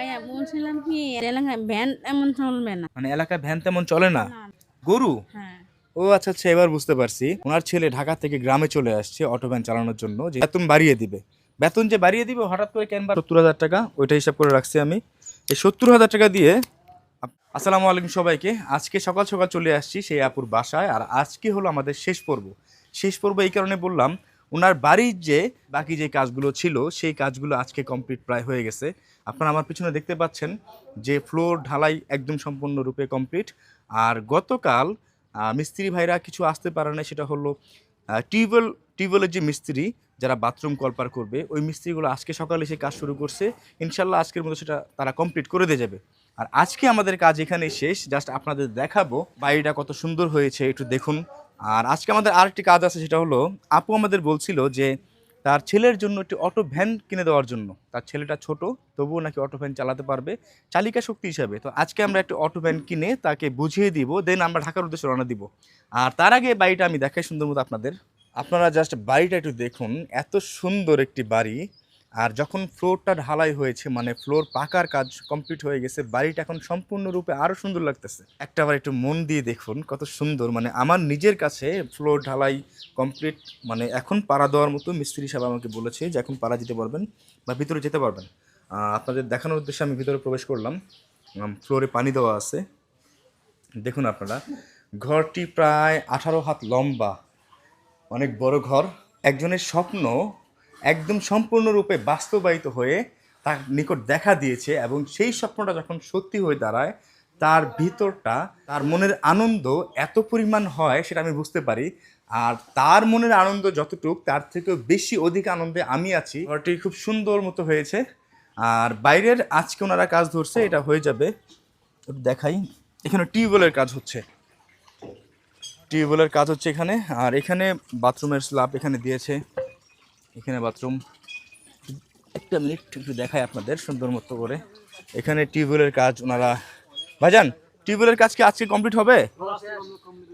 ভাইয়া বলছিলাম কি এলাকায় ভ্যান এমন চলবে না। মানে এলাকায় ভ্যান তেমন চলে না? গরু? হ্যাঁ। ও আচ্ছা আচ্ছা এবার বুঝতে পারছি। ওনার ছেলে ঢাকা থেকে গ্রামে চলে আসছে অটো ভ্যান চালানোর জন্য। যে বেতন বাড়িয়ে দিবে। বেতন যে বাড়িয়ে দিবে হঠাৎ করে কেন সত্তর হাজার টাকা? ওইটা হিসাব করে রাখছি আমি। এই সত্তর হাজার টাকা দিয়ে আসসালামু আলাইকুম সবাইকে। আজকে সকাল সকাল চলে আসছি সেই আপুর বাসায়। আর আজকে হলো আমাদের শেষ পর্ব। শেষ পর্ব এই কারণে বললাম ওনার বাড়ির যে বাকি যে কাজগুলো ছিল সেই কাজগুলো আজকে কমপ্লিট প্রায় হয়ে গেছে। আপনারা আমার পিছনে দেখতে পাচ্ছেন যে ফ্লোর ঢালাই একদম সম্পূর্ণরূপে কমপ্লিট। আর গতকাল মিস্ত্রি ভাইরা কিছু আসতে পারে না সেটা হলো টিউবওয়েল, টিউবওয়েলের যে মিস্ত্রি যারা বাথরুম কলপার করবে, ওই মিস্ত্রিগুলো আজকে সকালে এসে কাজ শুরু করছে। ইনশাল্লাহ আজকের মতো সেটা তারা কমপ্লিট করে দিয়ে যাবে। আর আজকে আমাদের কাজ এখানে শেষ, জাস্ট আপনাদের দেখাবো বাড়িটা কত সুন্দর হয়েছে, একটু দেখুন। আর আজকে আমাদের আরেকটি কাজ আছে, সেটা হলো, আপু আমাদের বলছিল যে তার ছেলের জন্য একটি অটো ভ্যান কিনে দেওয়ার জন্য। তার ছেলেটা ছোট, তবুও নাকি অটো ভ্যান চালাতে পারবে। চালিকা শক্তি হিসাবে। তো আজকে আমরা একটি অটো ভ্যান কিনে তাকে বুঝিয়ে দিব দেন আমরা ঢাকার উদ্দেশ্যে রওনা দিব। আর তার আগে বাড়িটা আমি দেখাই সুন্দর মতো আপনাদের। আপনারা জাস্ট বাড়িটা একটু দেখুন, এত সুন্দর একটি বাড়ি। আর যখন ফ্লোরটা ঢালাই হয়েছে মানে ফ্লোর পাকার কাজ কমপ্লিট হয়ে গেছে, বাড়িটা এখন সম্পূর্ণরূপে আরও সুন্দর লাগতেছে। একটা বার একটু মন দিয়ে দেখুন, কত সুন্দর। মানে আমার নিজের কাছে ফ্লোর ঢালাই কমপ্লিট মানে এখন পাড়া দেওয়ার মতো মিস্ত্রি সাহেব আমাকে বলেছে যে এখন পাড়া যেতে পারবেন বা ভিতরে যেতে পারবেন। আপনাদের দেখানোর উদ্দেশ্যে আমি ভিতরে প্রবেশ করলাম। ফ্লোরে পানি দেওয়া আছে। দেখুন আপনারা, ঘরটি প্রায় আঠারো হাত লম্বা, অনেক বড় ঘর। একজনের স্বপ্ন একদম সম্পূর্ণরূপে বাস্তবায়িত হয়ে তার নিকট দেখা দিয়েছে এবং সেই স্বপ্নটা যখন সত্যি হয়ে দাঁড়ায়, তার ভিতরটা, তার মনের আনন্দ এত পরিমাণ হয় সেটা আমি বুঝতে পারি। আর তার মনের আনন্দ যতটুক, তার থেকেও বেশি অধিক আনন্দে আমি আছি। ঘরটি খুব সুন্দর মতো হয়েছে। আর বাইরের আজকে ওনারা কাজ ধরছে, এটা হয়ে যাবে। দেখাই। এখানে টিউবওয়েলের কাজ হচ্ছে। টিউবওয়েলের কাজ হচ্ছে এখানে। আর এখানে বাথরুমের স্ল্যাব এখানে দিয়েছে। এখানে বাথরুম। একটা মিনিট একটু দেখায় আপনাদের সুন্দর মতো করে। এখানে টিউবওয়েলের কাজ ওনারা ভাইজান, টিউবওয়েলের কাজ কি আজকে কমপ্লিট হবে?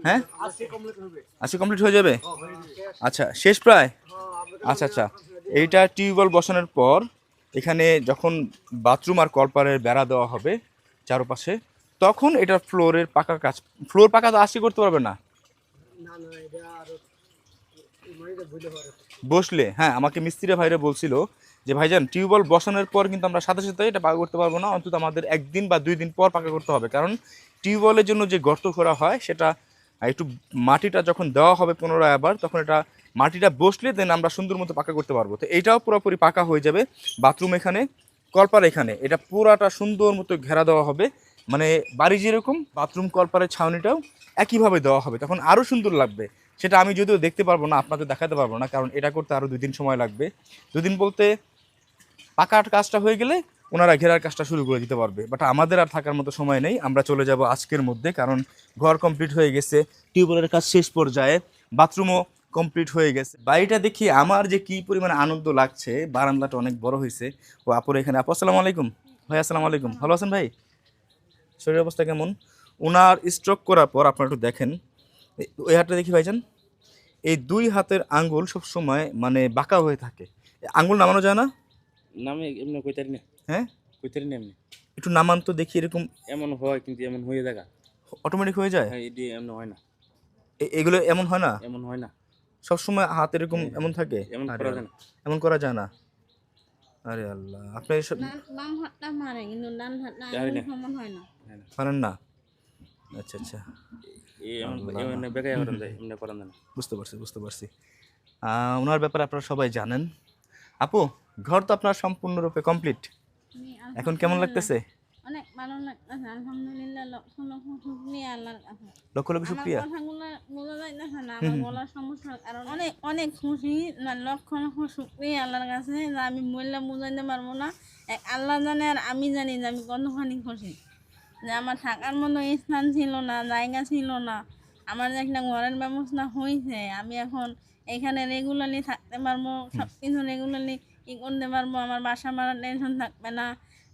হ্যাঁ? আজকে কমপ্লিট হয়ে যাবে? আচ্ছা শেষ প্রায়? আচ্ছা আচ্ছা। এইটা টিউবওয়েল বসানোর পর এখানে যখন বাথরুম আর কলপারের বেড়া দেওয়া হবে চারপাশে, তখন এটা ফ্লোরের পাকা কাজ ফ্লোর পাকা তো আজকে করতে পারবে না? বসলে হ্যাঁ আমাকে মিস্ত্রি ভাইরা বলছিল যে, ভাইজান, টিউবওয়েল বসানোর পর কিন্তু আমরা সাথে সাথে এটা পাকা করতে পারব না, অন্তত আমাদের একদিন বা দুই দিন পর পাকা করতে হবে। কারণ টিউবওয়েলের জন্য যে গর্ত করা হয়, সেটা একটু মাটিটা যখন দেওয়া হবে পুনরায় আবার, তখন এটা মাটিটা বসলে দেন আমরা সুন্দর মতো পাকা করতে পারব। তো এইটাও পুরোপুরি পাকা হয়ে যাবে বাথরুম এখানে, কলপার এখানে। এটা পুরাটা সুন্দর মতো ঘেরা দেওয়া হবে। মানে বাড়ি যেরকম, বাথরুম, কলপারের ছাউনিটাও একইভাবে দেওয়া হবে। তখন আরও সুন্দর লাগবে। সেটা আমি যদিও দেখতে পারব না আপনাদের দেখাতে পারব না, কারণ এটা করতে আরও দুদিন সময় লাগবে। দুদিন বলতে পাকার কাজটা হয়ে গেলে ওনারা ঘেরার কাজটা শুরু করে দিতে পারবে। বাট আমাদের আর থাকার মতো সময় নেই, আমরা চলে যাব আজকের মধ্যে, কারণ ঘর কমপ্লিট হয়ে গেছে, টিউবওয়েলের কাজ শেষ পর্যায়ে বাথরুমও কমপ্লিট হয়ে গেছে। বাড়িটা দেখি আমার যে কি পরিমাণে আনন্দ লাগছে, বারান্দাটা অনেক বড় হয়েছে। ও আপুর এখানে আপু, আসসালামু আলাইকুম। ভাই, আসসালামু আলাইকুম। ভালো আছেন ভাই? শরীরের অবস্থা কেমন? ওনার স্ট্রোক করার পর আপনারা একটু দেখেন। ওই হাতটা দেখি ভাইজান। এই দুই হাতের আঙ্গুল সব সময় মানে বাঁকা হয়ে থাকে। আঙ্গুল নামানো যায় না? নামে এমনি কইতারি না। হ্যাঁ? কইতারি না এমনি। একটু নামান তো দেখি এরকম। এমন হয় কিন্তু এমন হয়ে দেখা অটোমেটিক হয়ে যায়? হ্যাঁ এটি এমন হয় না। এ- এগুলো এমন হয় না? এমন হয় না। সব সময় হাত এরকম হ্যাঁ, এমন থাকে? এমন করা যায় না। এমন করা যায় না? আরে আল্লাহ আপনি ডান- বাম হাতটা মারে কিন্তু ডান হাতটা জানি না। সমান হয় না। হয় না। পারেন না? আচ্ছা আচ্ছা। বুঝতে পারছি বুঝতে পারছি। ওনার ব্যাপারে আপনারা সবাই জানেন। আপু ঘর তো আপনার সম্পূর্ণরূপে কমপ্লিট আমি এখন কেমন লাগতেছে? অনেক ভালো লাগতেছে আলহামদুলিল্লাহ লক্ষ লক্ষ শুকরিয়া আল্লাহর কাছে। লক্ষ লক্ষ শুক্রিয়া। কথাগুলো বোঝা যাইতেছে না আমার বলার সমস্যার কারণ অনেক অনেক খুশি না লক্ষ লক্ষ শুক্রিয়া আল্লাহর কাছে যে আমি বললে বুঝাইতে পারব না। এক আল্লাহ জানে আর আমি জানি যে আমি কতখানি খুশি। যে আমার থাকার মতো স্থান ছিল না জায়গা ছিল না। আমার যে একটা ঘরের ব্যবস্থা হয়েছে আমি এখন এখানে রেগুলারলি থাকতে পারব সব কিছু রেগুলারলি ই করতে পারব আমার বাসা মারার টেনশন থাকবে না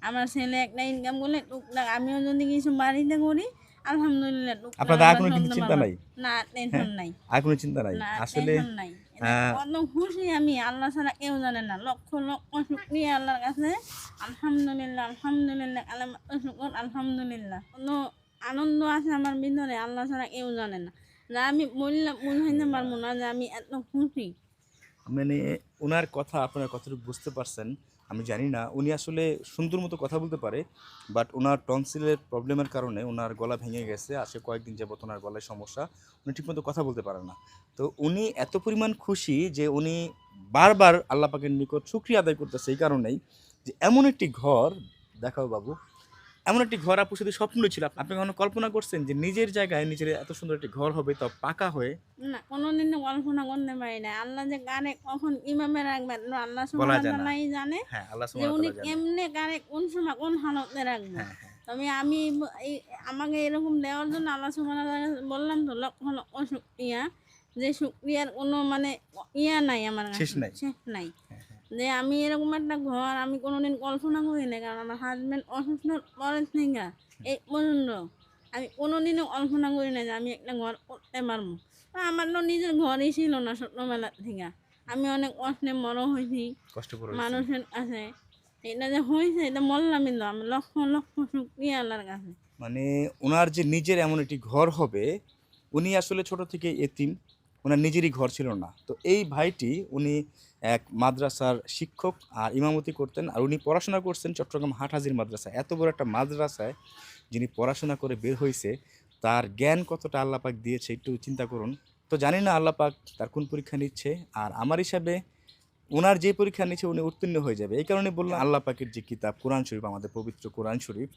আমার ছেলে একটা ইনকাম করলে টুকটাক আমিও যদি কিছু বাড়িতে করি আলহামদুলিল্লাহ টুকটাক আর কোনো চিন্তা নাই? না টেনশন নাই। আর কোনো চিন্তা নাই? আসলে নাই। হ্যাঁ। কত খুশি আমি আল্লাহ ছাড়া কেউ জানে না। লক্ষ লক্ষ শুক্রিয়া আল্লাহর কাছে। আলহামদুলিল্লাহ আলহামদুলিল্লাহ আলহাম- শুকর আলহামদুলিল্লাহ। কোনো আনন্দ আছে আমার ভিতরে আল্লাহ ছাড়া কেউ জানে না। যা আমি বললাম বুঝাইতে পারব না যে আমি এত খুশি। মানে ওনার কথা আপনার কতটুকু বুঝতে পারছেন? আমি জানি না। উনি আসলে সুন্দর মতো কথা বলতে পারে বাট ওনার টনসিলের প্রবলেমের কারণে ওনার গলা ভেঙে গেছে, আসে কয়েকদিন যাবত ওনার গলায় সমস্যা, উনি ঠিকমতো কথা বলতে পারে না। তো উনি এত পরিমাণ খুশি যে উনি বারবার আল্লাপাকের নিকট শুক্রিয়া আদায় করতেছে এই কারণেই যে এমন একটি ঘর, দেখাও বাবু এমন একটি ঘর আপু শুধু স্বপ্ন ছিল। আপনি কখনো কল্পনা করছেন যে নিজের জায়গায় নিজের এত সুন্দর একটি ঘর হবে তাও পাকা হয়ে? না কোনোদিন কল্পনা করতে পারি না। আল্লাহ যে কারে কখন ইমামে রাখবেন? আল্লাহ না। জানে। হ্যাঁ আল্লাহ যে সুবহানাহু উনি। কেমনে কারে কোন সময় কোন হালতে রাখবেন? হ্যাঁ হ্যাঁ। তবে আমি আমাকে এরকম দেওয়ার জন্য আল্লাহ তাআলা বললাম তো লক্ষ লক্ষ শুক্রিয়া। যে শুক্রিয়ার কোনো মানে ইয়া নাই আমার শেষ নাই। শেষ নাই। হ্যাঁ, যে আমি এরকম একটা ঘর আমি কোনোদিন কল্পনা করি না কারণ আমার হাজব্যান্ড অসুস্থ পরের থেকে এই পর্যন্ত। আমি কোনোদিনও কল্পনা করি না যে আমি একটা ঘর করতে পারব। আমার তো নিজের ঘরই ছিল না ছোট্টবেলার থেকে। আমি অনেক কষ্টে বড় হয়েছি। মানুষের কাছে। এটা যে হয়েছে এটা বললামই তো আমি লক্ষ লক্ষ শুক্রিয়া আল্লাহর কাছে। মানে ওনার যে নিজের এমন একটি ঘর হবে উনি আসলে ছোট থেকে এতিম। ওনার নিজেরই ঘর ছিল না। তো এই ভাইটি উনি এক মাদ্রাসার শিক্ষক আর ইমামতি করতেন আর উনি পড়াশোনা করছেন চট্টগ্রাম হাটহাজির মাদ্রাসায়। এত বড় একটা মাদ্রাসায় যিনি পড়াশোনা করে বের হয়েছে তার জ্ঞান কতটা আল্লাপাক দিয়েছে একটু চিন্তা করুন। তো জানি না আল্লাপাক তার কোন পরীক্ষা নিচ্ছে আর আমার হিসাবে ওনার যে পরীক্ষা নিচ্ছে উনি উত্তীর্ণ হয়ে যাবে। এই কারণে বললাম আল্লাহ পাকের যে কিতাব, কোরআন শরীফ, আমাদের পবিত্র কোরআন শরীফ,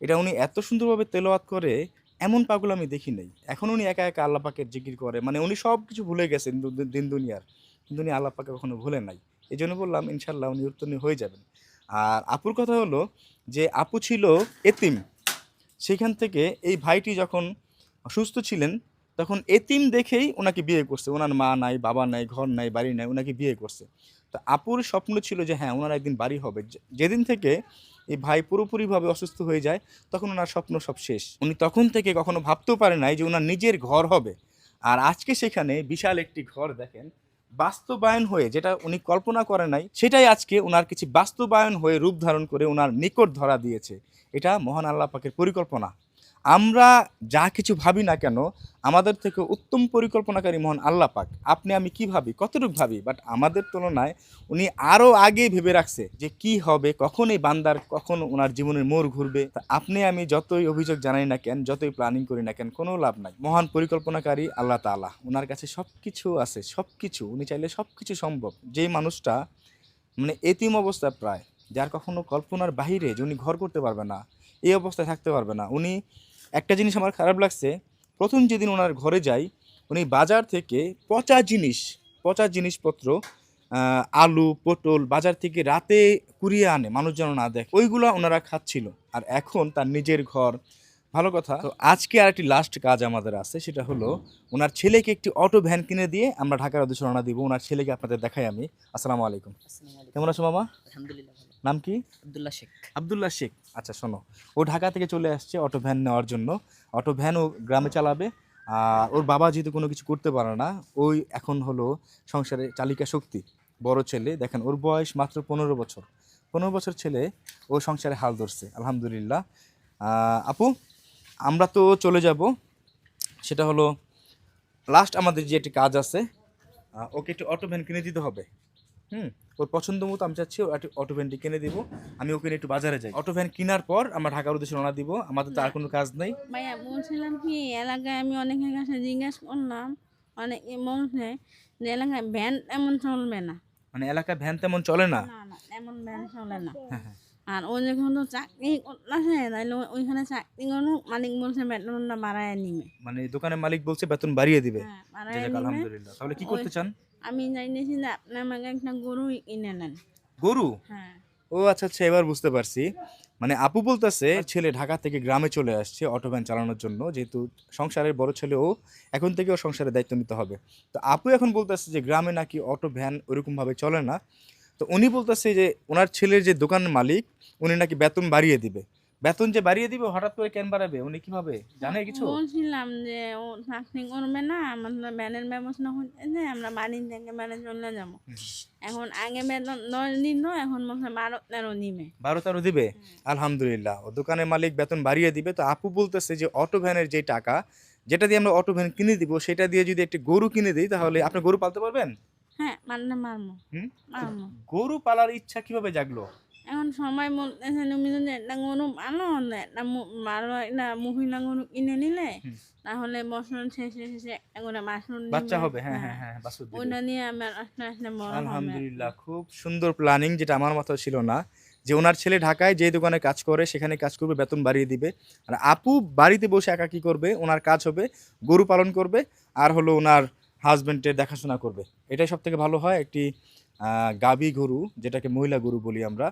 এটা উনি এত সুন্দরভাবে তেলাওয়াত করে এমন পাগল আমি দেখি নাই। এখন উনি একা একা আল্লাহ পাকের জিকির করে। মানে উনি সব কিছু ভুলে গেছেন দিন দুনিয়ার। কিন্তু উনি আল্লাহ পাকে কখনো ভুলে নাই। এই জন্য বললাম ইনশাল্লাহ উনি উত্তীর্ণ হয়ে যাবেন। আর আপুর কথা হলো যে, আপু ছিল এতিম। সেখান থেকে এই ভাইটি যখন অসুস্থ ছিলেন, তখন এতিম দেখেই ওনাকে বিয়ে করছে। ওনার মা নাই, বাবা নাই, ঘর নাই, বাড়ি নাই ওনাকে বিয়ে করছে। তো আপুর স্বপ্ন ছিল যে হ্যাঁ ওনার একদিন বাড়ি হবে। যেদিন থেকে এই ভাই পুরোপুরিভাবে অসুস্থ হয়ে যায়, তখন ওনার স্বপ্ন সব শেষ। উনি তখন থেকে কখনো ভাবতেও পারে নাই যে ওনার নিজের ঘর হবে। আর আজকে সেখানে বিশাল একটি ঘর দেখেন, বাস্তবায়ন হয়ে যেটা উনি কল্পনা করে নাই, সেটাই আজকে ওনার কিছু বাস্তবায়ন হয়ে রূপ ধারণ করে ওনার নিকট ধরা দিয়েছে। এটা মহান আল্লাহ পাকের পরিকল্পনা। আমরা যা কিছু ভাবি না কেন, আমাদের থেকে উত্তম পরিকল্পনাকারী মহান আল্লাহ পাক। আপনি আমি কি ভাবি, কতটুকু ভাবি? বাট আমাদের তুলনায় উনি আরও আগে ভেবে রাখছে যে কি হবে কখন এই বান্দার, কখন ওনার জীবনের মোড় ঘুরবে। তা আপনি আমি যতই অভিযোগ জানাই না কেন, যতই প্ল্যানিং করি না কেন, কোনো লাভ নাই। মহান পরিকল্পনাকারী আল্লাহ তাআলা ওনার কাছে সব কিছু আছে সব কিছু উনি চাইলে সব কিছু সম্ভব। যেই মানুষটা মানে এতিম অবস্থায় প্রায়, যার কখনো কল্পনার বাহিরে যে উনি ঘর করতে পারবে না, এই অবস্থায় থাকতে পারবে না, উনি একটা জিনিস আমার খারাপ লাগছে। প্রথম যেদিন ওনার ঘরে যাই, উনি বাজার থেকে পচা জিনিস, পচা জিনিসপত্র আলু, পটল বাজার থেকে রাতে কুড়িয়ে আনে, মানুষ যেন না দেখে। ওইগুলো ওনারা খাচ্ছিল। আর এখন তার নিজের ঘর ভালো কথা। তো আজকে আর একটি লাস্ট কাজ আমাদের আছে সেটা হলো ওনার ছেলেকে একটি অটো ভ্যান কিনে দিয়ে আমরা ঢাকার উদ্দেশ্যে রওনা দিব। ওনার ছেলেকে আপনাদের দেখাই আমি। আসসালামু আলাইকুম। কেমন আছো মামা? আলহামদুলিল্লাহ নাম কি? আব্দুল্লাহ শেখ। আবদুল্লাহ শেখ। আচ্ছা শোনো। ও ঢাকা থেকে চলে আসছে অটো ভ্যান নেওয়ার জন্য। অটো ভ্যান ও গ্রামে চালাবে। আর ওর বাবা যেহেতু কোনো কিছু করতে পারে না ওই এখন হলো সংসারে চালিকা শক্তি বড় ছেলে। দেখেন ওর বয়স মাত্র পনেরো বছর। পনেরো বছর ছেলে ও সংসারে হাল ধরছে আলহামদুলিল্লাহ। আপু? আমরা তো চলে যাব। সেটা হলো লাস্ট আমাদের যে একটি কাজ আছে ওকে একটু অটো ভ্যান কিনে দিতে হবে। হুম? ওর পছন্দ মতো আমি চাচ্ছি ওর অটো ভ্যানটি কিনে দিব। আমি ওকে একটু বাজারে যাই। অটো ভ্যান কেনার পর আমরা ঢাকার উদ্দেশ্যে রওনা দিব। আমাদের তো আর কোনো কাজ নেই। ভাইয়া বলছিলাম কি এলাকায় আমি অনেকের কাছে জিজ্ঞেস করলাম অনেকে বলছে যে এলাকায় ভ্যান এমন চলবে না। মানে এলাকায় ভ্যান তেমন চলে না? এমন ভ্যান চলে না। হ্যাঁ, হ্যাঁ। আর ও যখন তো চাকরি করতেছে তাইলে ওইখানে চাকরি করুক মালিক বলছে বেতনটা বাড়ায় নিবে। মানে দোকানের মালিক বলছে বেতন বাড়িয়ে দিবে। হ্যাঁ আলহামদুলিল্লাহ। তাহলে কি করতে চান? আমি জানিয়েছি যে আপনি আমাকে একটা গরু কিনে নেন। গরু? হ্যাঁ। ও আচ্ছা আচ্ছা এবার বুঝতে পারছি। মানে আপু বলতেছে ছেলে ঢাকা থেকে গ্রামে চলে আসছে অটো ভ্যান চালানোর জন্য যেহেতু সংসারের বড় ছেলে ও এখন থেকে ও সংসারের দায়িত্ব নিতে হবে। তো আপু এখন বলতেছে যে গ্রামে নাকি অটো ভ্যান ওরকমভাবে চলে না? তো উনি বলতেছে যে ওনার ছেলের যে দোকান মালিক উনি নাকি বেতন বাড়িয়ে দিবে। বেতন যে বাড়িয়ে দিবে হঠাৎ করে কেন বাড়াবে? উনি কীভাবে? জানে কিছু? বলছিলাম যে ও চাকরি করবে না আমাদের ব্যানের ব্যবস্থা হচ্ছে যে আমরা বাড়ি থেকে ব্যানে চলে যাব। এখন আগে বেতন দশ দিন এখন মনে হয় বারো তেরো দিবে বারো তেরো দিবে? আলহামদুলিল্লাহ। ও দোকানের মালিক বেতন বাড়িয়ে দিবে। তো আপু বলতেছে যে অটো ভ্যানের যে টাকা যেটা দিয়ে আমরা অটো ভ্যান কিনে দিব সেটা দিয়ে যদি একটি গরু কিনে দিই তাহলে আপনি গরু পালতে পারবেন? হ্যাঁ মারমো? গরু পালার ইচ্ছা কীভাবে জাগলো? এখন সময় একটা গরু পালো একটা মু- একটা মহিলা গরু কিনে নিলে তাহলে বছর শেষে শেষে একটা করে বাসন বাচ্চা হবে হ্যাঁ হ্যাঁ হ্যাঁ। নিয়ে আমার বড় আলহামদুলিল্লাহ খুব সুন্দর প্ল্যানিং যেটা আমার মাথায় ছিল না। যে ওনার ছেলে ঢাকায় যে দোকানে কাজ করে সেখানে কাজ করবে বেতন বাড়িয়ে দিবে। আর আপু বাড়িতে বসে একা কি করবে? ওনার কাজ হবে গরু পালন করবে। আর হলো ওনার হাজবেন্ডের দেখাশোনা করবে। এটাই সব থেকে ভালো হয় একটি গাভী গরু যেটাকে মহিলা গরু বলি আমরা।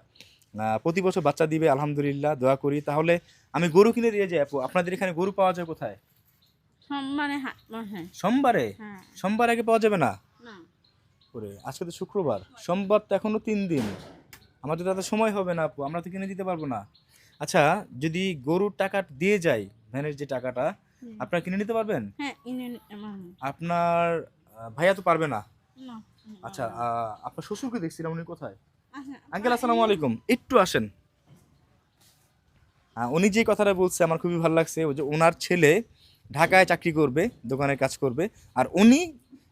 প্রতি বছর বাচ্চা দিবে আলহামদুলিল্লাহ দোয়া করি। তাহলে আমি গরু কিনে দিয়ে যাই আপু। আপনাদের এখানে গরু পাওয়া যায় কোথায়? সোমবারে সোমবারে? হ্যাঁ। সোমবার আগে পাওয়া যাবে না? করে আজকে তো শুক্রবার। সোমবার তো এখনও তিন দিন। আমাদের তাতে সময় হবে না আপু। আমরা তো কিনে দিতে পারব না। আচ্ছা যদি গরুর টাকা দিয়ে যাই ভ্যানের যে টাকাটা। আপনারা কিনে নিতে পারবেন? হ্যাঁ। আপনার ভাইয়া তো পারবে না। আচ্ছা আপনার শ্বশুরকে দেখছিলাম উনি কোথায়? আচ্ছা, আঙ্কেল আসসালামু আলাইকুম। একটু আসেন। উনি যে কথাটা বলছে আমার খুবই ভালো লাগছে। ওই যে ওনার ছেলে ঢাকায় চাকরি করবে দোকানে কাজ করবে আর উনি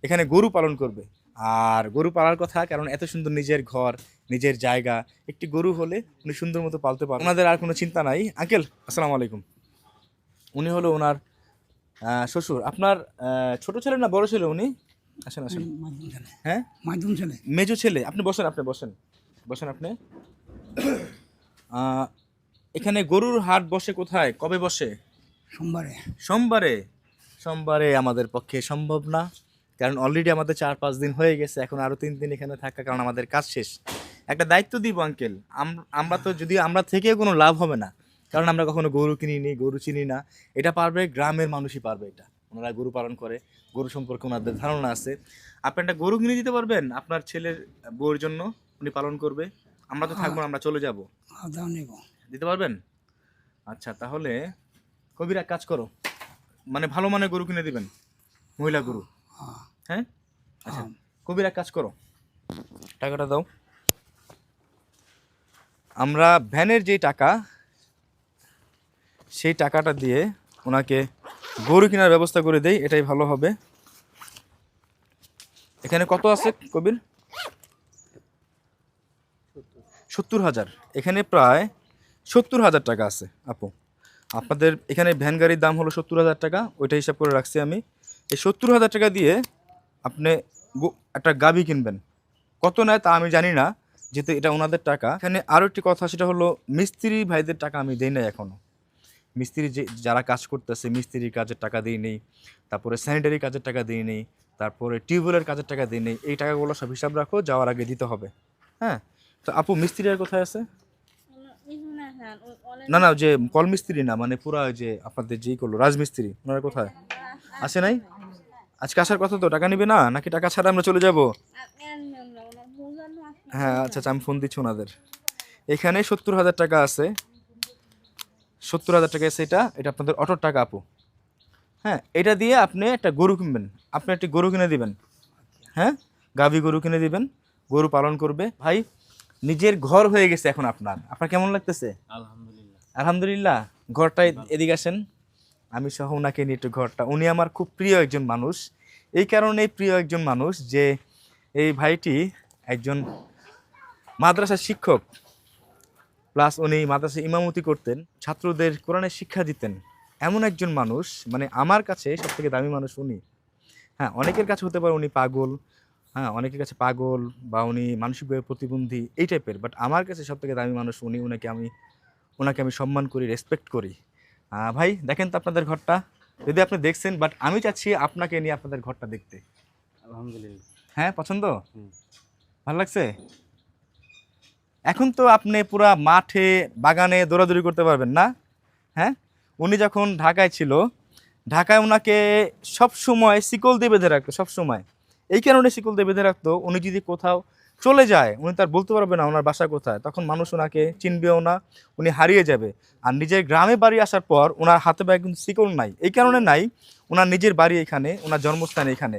এখানে গরু পালন করবে। আর গরু পালার কথা কারণ এত সুন্দর নিজের ঘর নিজের জায়গা একটি গরু হলে উনি সুন্দর মতো পালতে পারবেন ওনাদের আর কোনো চিন্তা নাই। আঙ্কেল আসসালামু আলাইকুম। উনি হলো ওনার শ্বশুর আপনার ছোট ছেলে না বড় ছেলে উনি? আসেন আসেন। হ্যাঁ? ছেলে। মেজো ছেলে। আপনি বসেন আপনি বসেন। বসেন আপনি। এখানে গরুর হাট বসে কোথায়? কবে বসে? সোমবারে। সোমবারে? সোমবারে আমাদের পক্ষে সম্ভব না কারণ অলরেডি আমাদের চার পাঁচ দিন হয়ে গেছে। এখন আরও তিন দিন এখানে থাকা কারণ আমাদের কাজ শেষ। একটা দায়িত্ব দিব আঙ্কেল আমরা তো যদি আমরা থেকে কোনো লাভ হবে না। কারণ আমরা কখনো গরু কিনিনি গরু চিনি না। এটা পারবে গ্রামের মানুষই পারবে এটা। ওনারা গরু পালন করে গরু সম্পর্কে ওনাদের ধারণা আছে। আপনি একটা গরু কিনে দিতে পারবেন আপনার ছেলের বউয়ের জন্য উনি পালন করবে। আমরা তো থাকব আমরা চলে যাব। নেব। দিতে পারবেন? আচ্ছা তাহলে কবির এক কাজ করো। মানে ভালো মানের গরু কিনে দিবেন মহিলা গরু। হ্যাঁ। হ্যাঁ? আচ্ছা হ্যাঁ। কবির এক কাজ করো। টাকাটা দাও। আমরা ভ্যানের যে টাকা সেই টাকাটা দিয়ে ওনাকে গরু কেনার ব্যবস্থা করে দেই, এটাই ভালো হবে। এখানে কত আছে, কবির? সত্তর হাজার। এখানে প্রায় সত্তর হাজার টাকা আছে, আপু। আপনাদের এখানে ভ্যান গাড়ির দাম হলো সত্তর হাজার টাকা ওইটা হিসাব করে রাখছি আমি। এই সত্তর হাজার টাকা দিয়ে আপনি একটা গাবি কিনবেন। কত নেয় তা আমি জানি না, যেহেতু এটা ওনাদের টাকা। এখানে আরও একটি কথা, সেটা হলো মিস্ত্রি ভাইদের টাকা আমি দেই না এখনও মিস্ত্রি যে, যারা কাজ করতেছে, মিস্ত্রির কাজের টাকা দিই নেই, তারপরে স্যানিটারি কাজের টাকা দিই নেই, তারপরে টিউবওয়েলের কাজের টাকা দিই নেই, এই টাকাগুলো সব হিসাব রাখো, যাওয়ার আগে দিতে হবে। হ্যাঁ? তো আপু, মিস্ত্রি আর কোথায় আছে? না না, যে কল মিস্ত্রি না মানে পুরা ওই যে আপনাদের যেই করল, রাজমিস্ত্রি, ওনারা কোথায়? আসে নাই? আজকে আসার কথা তো, টাকা নিবে না, নাকি টাকা ছাড়া আমরা চলে যাব? হ্যাঁ আচ্ছা আচ্ছা আমি ফোন দিচ্ছি ওনাদের। এখানে সত্তর হাজার টাকা আছে। সত্তর হাজার টাকা আছে এটা এটা আপনাদের অটোর টাকা আপু। হ্যাঁ এটা দিয়ে আপনি একটা গরু কিনবেন। আপনি একটি গরু কিনে দিবেন। হ্যাঁ গাভী গরু কিনে দিবেন গরু পালন করবে। ভাই নিজের ঘর হয়ে গেছে এখন আপনার। আপনার কেমন লাগতেছে? আলহামদুলিল্লাহ। আলহামদুলিল্লাহ। ঘরটাই এদিকে আসেন। আমি সহ ওনাকে নিয়ে একটু ঘরটা। উনি আমার খুব প্রিয় একজন মানুষ। এই কারণেই প্রিয় একজন মানুষ যে এই ভাইটি একজন মাদ্রাসা শিক্ষক। প্লাস উনি মাদ্রাসা ইমামতি করতেন ছাত্রদের কোরআনের শিক্ষা দিতেন। এমন একজন মানুষ মানে আমার কাছে সব থেকে দামি মানুষ উনি। হ্যাঁ অনেকের কাছে হতে পারে উনি পাগল হ্যাঁ অনেকের কাছে পাগল বা উনি মানসিকভাবে প্রতিবন্ধী এই টাইপের বাট আমার কাছে সব থেকে দামি মানুষ উনি ওনাকে আমি ওনাকে আমি সম্মান করি রেসপেক্ট করি। ভাই দেখেন তো আপনাদের ঘরটা। যদি আপনি দেখছেন বাট আমি চাচ্ছি আপনাকে নিয়ে আপনাদের ঘরটা দেখতে। আলহামদুলিল্লাহ। হ্যাঁ পছন্দ। ভালো লাগছে? এখন তো আপনি পুরা মাঠে, বাগানে দৌড়াদৌড়ি করতে পারবেন না হ্যাঁ? উনি যখন ঢাকায় ছিল, ঢাকায় ওনাকে সবসময় শিকল দিয়ে বেঁধে রাখতো, সব সময়। এই কারণে শিকল দিয়ে বেঁধে রাখতো, উনি যদি কোথাও চলে যায়, উনি তার বলতে পারবে না ওনার বাসা কোথায়, তখন মানুষ ওনাকে চিনবেও না, উনি হারিয়ে যাবে। আর নিজের গ্রামে বাড়ি আসার পর ওনার হাতে ব্যাগ কিন্তু শিকল নাই। এই কারণে নাই ওনার নিজের বাড়ি এখানে ওনার জন্মস্থান এখানে।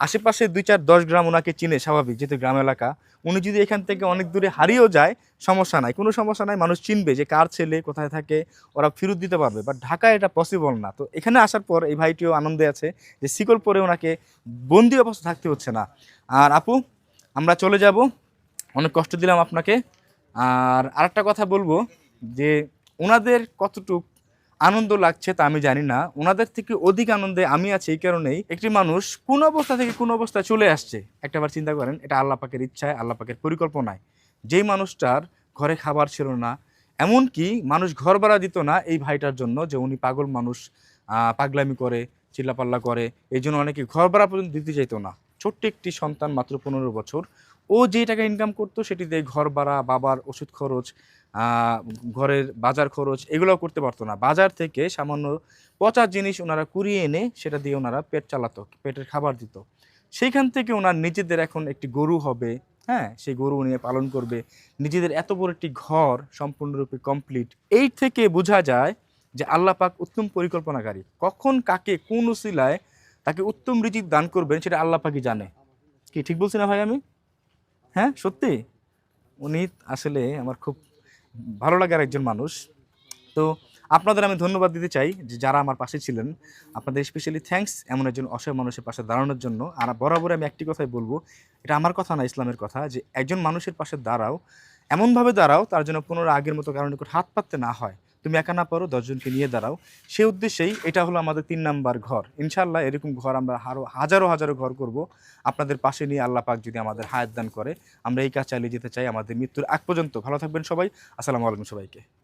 আশেপাশে দুই চার দশ গ্রাম ওনাকে চিনে স্বাভাবিক, যেহেতু গ্রাম এলাকা, উনি যদি এখান থেকে অনেক দূরে হারিয়েও যায়, সমস্যা নাই। কোনো সমস্যা নাই, মানুষ চিনবে যে কার ছেলে কোথায় থাকে, ওরা ফেরত দিতে পারবে। বাট ঢাকায় এটা পসিবল না। তো এখানে আসার পর এই ভাইটিও আনন্দে আছে যে শিকল পরে ওনাকে বন্দি অবস্থা থাকতে হচ্ছে না। আর আপু, আমরা চলে যাব। অনেক কষ্ট দিলাম আপনাকে। আর আরেকটা কথা বলব যে ওনাদের কতটুক আনন্দ লাগছে তা আমি জানি না। ওনাদের থেকে অধিক আনন্দে আমি আছি এই কারণেই একটি মানুষ কোন অবস্থা থেকে কোন অবস্থায় চলে আসছে একটাবার চিন্তা করেন, এটা আল্লাহ পাকের ইচ্ছায়, আল্লাহ পাকের পরিকল্পনায়। যেই মানুষটার ঘরে খাবার ছিল না, এমনকি মানুষ ঘর ভাড়া দিত না এই ভাইটার জন্য যে উনি পাগল মানুষ পাগলামি করে, চিল্লাপাল্লা করে, এই জন্য অনেকে ঘর ভাড়া পর্যন্ত দিতে চাইতো না। ছোট্ট একটি সন্তান মাত্র পনেরো বছর, ও যে টাকা ইনকাম করতো সেটি দিয়ে ঘর ভাড়া, বাবার ওষুধ খরচ ঘরের বাজার খরচ এগুলোও করতে পারতো না। বাজার থেকে সামান্য পচা জিনিস ওনারা কুড়িয়ে এনে সেটা দিয়ে ওনারা পেট চালাতো, পেটের খাবার দিত। সেইখান থেকে ওনার নিজেদের এখন একটি গরু হবে হ্যাঁ? সেই গরু নিয়ে পালন করবে। নিজেদের এত বড় একটি ঘর সম্পূর্ণরূপে কমপ্লিট এই থেকে বোঝা যায় যে আল্লাহ পাক উত্তম পরিকল্পনাকারী। কখন কাকে কোন উসিলায় তাকে উত্তম রিজিক দান করবেন সেটা আল্লাহ পাকই জানে। কি ঠিক বলছি না ভাই আমি? হ্যাঁ? সত্যি? উনি আসলে আমার খুব ভালো লাগার একজন মানুষ। তো আপনাদের আমি ধন্যবাদ দিতে চাই যে যারা আমার পাশে ছিলেন। আপনাদের স্পেশালি থ্যাংকস এমন একজন অসহায় মানুষের পাশে দাঁড়ানোর জন্য। আর বরাবর আমি একটি কথাই বলব, এটা আমার কথা না ইসলামের কথা, যে একজন মানুষের পাশে দাঁড়াও, এমনভাবে দাঁড়াও তার জন্য পুনরায় আগের মতো কারণে হাত পাততে না হয়। তুমি একা না পারো, দশজনকে নিয়ে দাঁড়াও। সে উদ্দেশ্যেই এটা হলো আমাদের তিন নাম্বার ঘর। ইনশাল্লাহ এরকম ঘর আমরা আরও হাজারো হাজারো ঘর করব। আপনাদের পাশে নিয়ে আল্লাহ পাক যদি আমাদের হায়াত দান করে, আমরা এই কাজ চালিয়ে যেতে চাই। আমাদের মৃত্যুর আগ পর্যন্ত। ভালো থাকবেন সবাই। আসসালামু আলাইকুম সবাইকে।